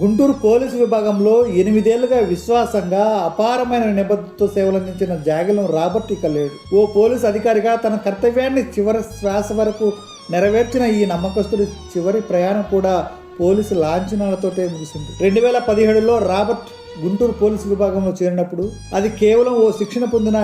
Guntur police విభాగంలో ఎనిమిదేళ్ళుగా విశ్వాసంగా అపారమైన నిబద్ధతతో సేవలందించిన జాగలం రాబర్ట్ ఇక లేడు. ఓ పోలీసు అధికారిగా తన కర్తవ్యాన్ని చివరి శ్వాస వరకు నెరవేర్చిన ఈ నమ్మకస్తుడి చివరి ప్రయాణం కూడా పోలీసు లాంఛనాలతోటే ముగిసింది. రెండు వేల పదిహేడులో రాబర్ట్ గుంటూరు పోలీసు విభాగంలో చేరినప్పుడు అది కేవలం ఓ శిక్షణ పొందిన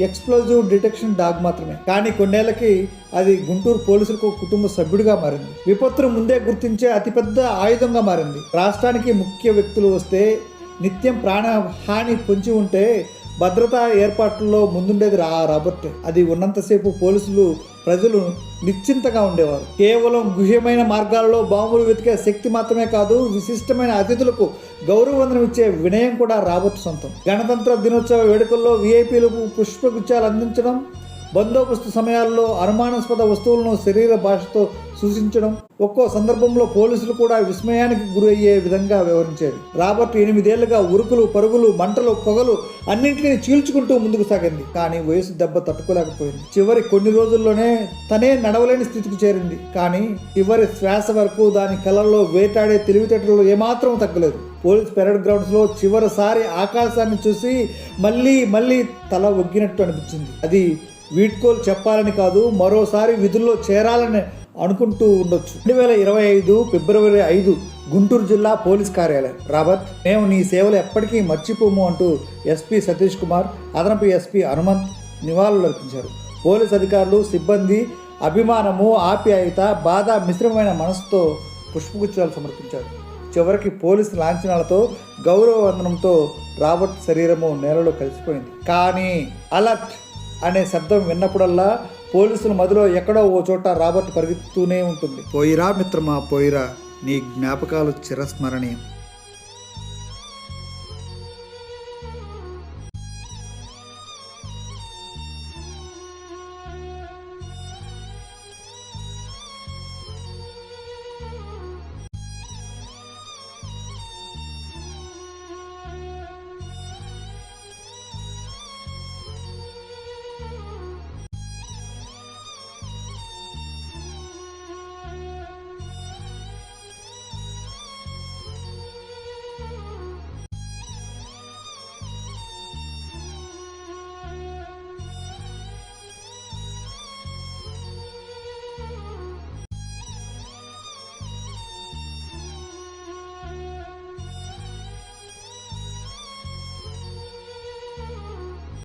ఎక్స్ప్లోజివ్ డిటెక్షన్ డాగ్ మాత్రమే. కానీ కొన్నేళ్ళకి అది గుంటూరు పోలీసులకు కుటుంబ సభ్యుడిగా మారింది. విపత్తును ముందే గుర్తించే అతిపెద్ద ఆయుధంగా మారింది. రాష్ట్రానికి ముఖ్య వ్యక్తులు వస్తే నిత్యం ప్రాణహాని పొంచి ఉంటే భద్రతా ఏర్పాట్లలో ముందుండేది రా రాబర్ట్. అది ఉన్నంతసేపు పోలీసులు ప్రజలు నిశ్చింతగా ఉండేవారు. కేవలం గుహ్యమైన మార్గాల్లో బాంబులు వెతికే శక్తి మాత్రమే కాదు విశిష్టమైన అతిథులకు గౌరవవందనం ఇచ్చే వినయం కూడా రాబర్ట్ సొంతం. గణతంత్ర దినోత్సవ వేడుకల్లో విఐపీలకు పుష్పగుచ్చాలు అందించడం బందోబస్తు సమయాల్లో అనుమానాస్పద వస్తువులను శరీర భాషతో సూచించడం ఒక్కో సందర్భంలో పోలీసులు కూడా విస్మయానికి గురయ్యే విధంగా వివరించేది రాబర్ట్ ఎనిమిదేళ్ళుగా ఉరుకులు పరుగులు మంటలు పొగలు అన్నింటినీ చీల్చుకుంటూ ముందుకు సాగింది. కానీ వయసు దెబ్బ తట్టుకోలేకపోయింది. చివరి కొన్ని రోజుల్లోనే తనే నడవలేని స్థితికి చేరింది. కానీ చివరి శ్వాస వరకు దాని కళ్ళల్లో వేటాడే తెలివితేటలు ఏమాత్రం తగ్గలేదు. పోలీస్ పెరడ్ గ్రౌండ్స్లో చివరిసారి ఆకాశాన్ని చూసి మళ్ళీ మళ్ళీ తల ఒగ్గినట్టు అనిపించింది. అది వీడ్కోలు చెప్పాలని కాదు మరోసారి విధుల్లో చేరాలని అనుకుంటూ ఉండొచ్చు. రెండు వేల ఇరవై ఐదు ఫిబ్రవరి ఐదు గుంటూరు జిల్లా పోలీస్ కార్యాలయం. రాబర్ట్ మేము నీ సేవలు ఎప్పటికీ మర్చిపోము అంటూ ఎస్పీ సతీష్ కుమార్ అదనపు ఎస్పీ హనుమంత్ నివాళులు అర్పించారు. పోలీస్ అధికారులు సిబ్బంది అభిమానము ఆప్యాయత బాధ మిశ్రమమైన మనసుతో పుష్పగుచ్చాలు సమర్పించారు. చివరికి పోలీసు లాంఛనాలతో గౌరవ వందనంతో రాబర్ట్ శరీరము నేలలో కలిసిపోయింది. కానీ అలర్ట్ అనే శబ్దం విన్నప్పుడల్లా పోలీసుల మదిలో ఎక్కడో ఓ చోట రాబర్ట్ పరిగెత్తుతూనే ఉంటుంది. పోయిరా మిత్రమా పోయిరా. నీ జ్ఞాపకాలు చిరస్మరణీయం.